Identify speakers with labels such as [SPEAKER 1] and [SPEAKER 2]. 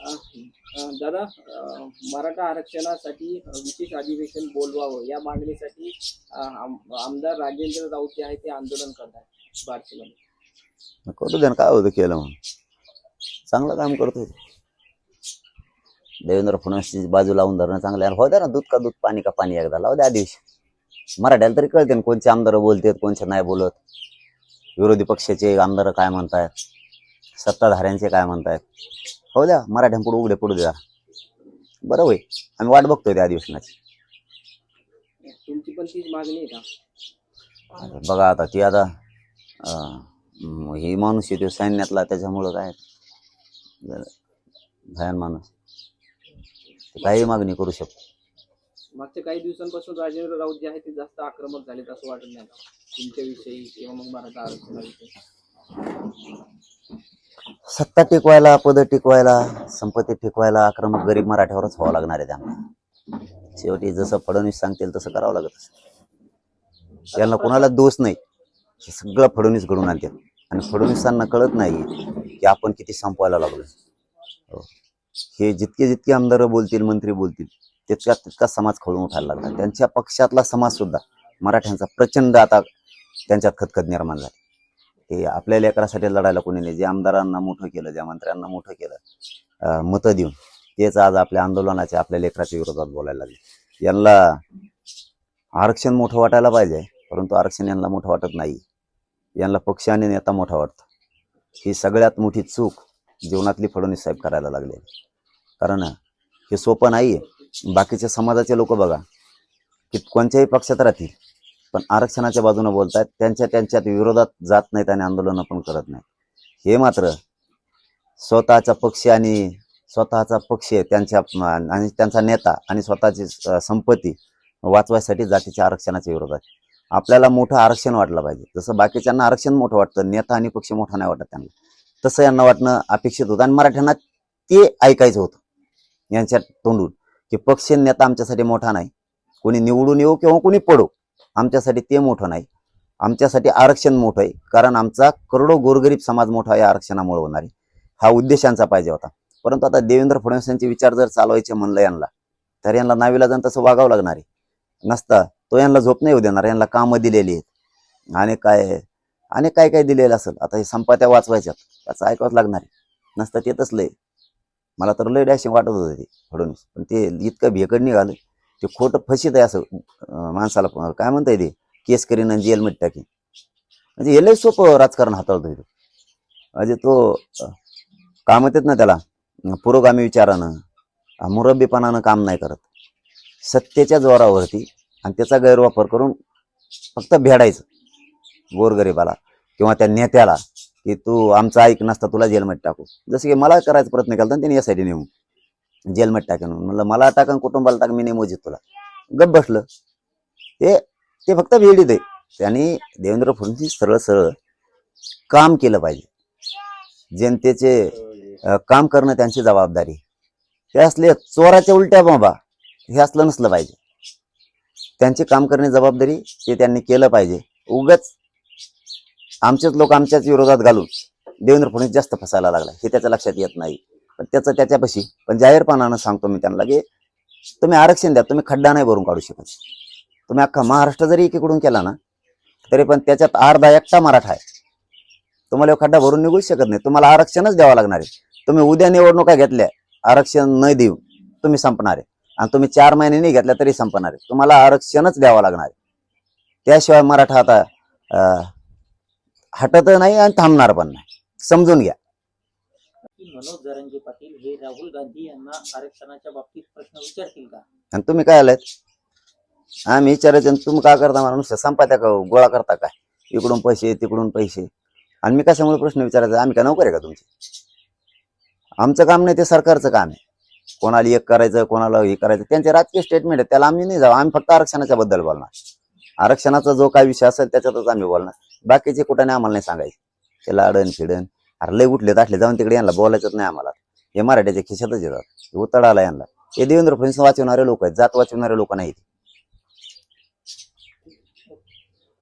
[SPEAKER 1] दादा मराठा आरक्षणासाठी विशेष अधिवेशन बोलवावं या मागणीसाठी आमदार राजेंद्र राऊत जे आहे ते आंदोलन करतात बार्शीमध्ये
[SPEAKER 2] करू दे काय होतं केलं म्हणून? चांगलं काम करतोय. देवेंद्र फडणवीसची बाजू लावून धरणं चांगलं आहे. हो द्या ना दूध का दूध पाणी का पाणी एकदा लावू द्या दिवशी. मराठ्याला तरी कळते ना कोणचे आमदार बोलतात कोणचे नाही बोलत. विरोधी पक्षाचे आमदार काय म्हणतायत? सत्ताधाऱ्यांचे काय म्हणतायत? हो द्या मराठ्यांपुढे उघडे पडू द्या बरं होय आम्ही वाट बघतोय त्या अधिवेशनाची
[SPEAKER 1] तुमची पण तीच मागणी आहे का?
[SPEAKER 2] आता बघा आता ती आता अं, म, ही माणूस येतो सैन्यातला त्याच्यामुळं काय? जरा भयान माणूस. ते काही मागणी करू शकतो.
[SPEAKER 1] मागच्या काही दिवसांपासून राजेंद्र राऊत जे आहे ते जास्त आक्रमक झालेत असं वाटत नाही का? तुमच्याविषयी किंवा मग मराठा आरक्षणाविषयी.
[SPEAKER 2] सत्ता टिकवायला पद टिकवायला संपत्ती टिकवायला आक्रमक गरीब मराठ्यावरच व्हावं लागणार आहे त्यांना. शेवटी जसं फडणवीस सांगतील तसं करावं लागत असत यांना कोणाला दोष नाही. हे सगळं फडणवीस घडून आणते आणि फडणवीसांना कळत नाही की आपण किती संपवायला लागलो हो. हे. जितके जितके आमदार बोलतील मंत्री बोलतील तितका तितका समाज खळून उठायला लागला. त्यांच्या पक्षातला समाज सुद्धा मराठ्यांचा प्रचंड आता त्यांच्यात खतखत निर्माण झाला. हे आपल्या लेकरासाठी लढायला कोणी नाही. जे आमदारांना मोठं केलं ज्या मंत्र्यांना मोठं केलं मतं देऊन तेच आज आपल्या आंदोलनाच्या आपल्या लेकराच्या विरोधात बोलायला लागले. यांना आरक्षण मोठं वाटायला पाहिजे परंतु आरक्षण यांना मोठं वाटत नाही. यांना पक्ष आणि नेता मोठा वाटतो. ही सगळ्यात मोठी चूक जीवनातली फडणवीस साहेब करायला लागले. कारण हे सोपं नाही बाकीच्या समाजाचे लोक बघा. की कोणत्याही पक्षात राहतील. पण आरक्षणाच्या बाजूने बोलतायत त्यांच्या त्यांच्यात विरोधात जात नाहीत आणि आंदोलनं पण करत नाहीत. हे मात्र स्वतःचा पक्ष आणि स्वतःचा पक्ष त्यांच्या आणि त्यांचा नेता आणि स्वतःची संपत्ती वाचवायसाठी जातीच्या आरक्षणाच्या विरोधात. आपल्याला मोठं आरक्षण वाटलं पाहिजे. जसं बाकीच्यांना आरक्षण मोठं वाटतं नेता आणि पक्ष मोठा नाही वाटत त्यांना. तसं यांना वाटणं अपेक्षित होतं आणि मराठ्यांना ते ऐकायचं होतं यांच्या तोंडून की पक्ष नेता आमच्यासाठी मोठा नाही. कोणी निवडून येऊ किंवा कोणी पडू. आमच्यासाठी ते मोठं नाही. आमच्यासाठी आरक्षण मोठं आहे. कारण आमचा करोडो गोरगरीब समाज मोठा या आरक्षणामुळे होणार आहे. हा उद्देशांचा पाहिजे होता. परंतु आता देवेंद्र फडणवीस यांचे विचार जर चालवायचे म्हणलं यांना तर यांना नावीला जाऊन तसं वागावं लागणार आहे. नसता तो यांना झोप नाही येऊ देणार. यांना कामं दिलेली आहेत. आणि काय आणि काय काय दिलेलं असेल? आता हे संपात्या वाचवायच्यात. त्याचं ऐकावंच लागणार आहे. नसतं ते तसलं मला तर लय डॅशिंग वाटत होतं ते फडणवीस. पण ते इतकं भेकड निघालं. ते खोटं फशीत आहे असं माणसाला काय म्हणता येते केस करीन आणि जेलमध्ये टाकी म्हणजे हे लय सोपं राजकारण हाताळतो इथं म्हणजे तो काम काय ना त्याला. पुरोगामी विचारानं मुरब्बीपणानं काम नाही करत. सत्तेच्या जोरावरती आणि त्याचा गैरवापर करून फक्त भेडायचं. गोरगरीबाला किंवा त्या नेत्याला की तू आमचा ऐक नसता तुला जेलमध्ये टाकू. जसं की मला करायचा प्रयत्न केला होता त्यांनी यासाठी नेऊन जेलमध्ये टाकेन म्हणलं मला टाकन कुटुंबाला टाक मी नाही मोजित तुला. गप बसलं. ते ते फक्त भेडीत दे त्यांनी देवेंद्र फडणवीस सरळ सरळ काम केलं पाहिजे. जनतेचे काम करणं त्यांची जबाबदारी. हे असले चोराच्या उलट्या बाबा हे असलं नसलं पाहिजे. त्यांचे काम करणे जबाबदारी ते त्यांनी केलं पाहिजे. उगाच आमचेच लोक आमच्याच विरोधात घालून देवेंद्र फडणवीस जास्त फसायला लागला. हे त्याच्या लक्षात येत नाही. पण त्याचं त्याच्यापाशी. पण जाहीरपणानं सांगतो मी त्यांना की तुम्ही आरक्षण द्या तुम्ही खड्डा नाही भरून काढू शकत. तुम्ही अख्खा महाराष्ट्र जरी एकीकडून केला ना तरी पण त्याच्यात अर्धा एकटा मराठा आहे. तुम्हाला खड्डा भरून निघू शकत नाही. तुम्हाला आरक्षणच द्यावं लागणार आहे. तुम्ही उद्या निवडणुका घेतल्या आरक्षण न देऊ तुम्ही संपणार आहे. आणि तुम्ही चार महिने नाही घेतल्या तरी संपणार आहे. तुम्हाला आरक्षणच द्यावं लागणार आहे. त्याशिवाय मराठा आता हटत नाही आणि थांबणार पण नाही. समजून घ्या.
[SPEAKER 3] की मनोज जरंगे पाटील हे राहुल गांधी यांना आरक्षणाच्या बाबतीत प्रश्न विचारतील का?
[SPEAKER 2] आणि तुम्ही काय आलायत? आम्ही विचारायचं आणि तुम्ही काय करता मला नुसतं संपात्या का गोळा करता काय? इकडून पैसे तिकडून पैसे. आणि मी कशामुळे प्रश्न विचारायचा? आम्ही काय नोकर आहे का तुमचे? आमचं काम नाही ते सरकारचं काम आहे. कोणाला एक करायचं कोणाला हे करायचं? त्यांचे राजकीय स्टेटमेंट आहे त्याला आम्ही नाही जाऊ. आम्ही फक्त आरक्षणाच्या बद्दल बोलणार. आरक्षणाचा जो काय विषय असेल त्याच्यातच आम्ही बोलणार. बाकीचे कुठं नाही आम्हाला नाही सांगायचे. ते लाडन फिडन अरे लय उठले असले जाऊन तिकडे यांना बोलायचंच नाही आम्हाला. हे मराठ्याच्या खिशातच येतात. हे उतडाला यांना. हे देवेंद्र फडणवीस वाचवणारे लोक आहेत जात वाचवणारे लोक नाहीत.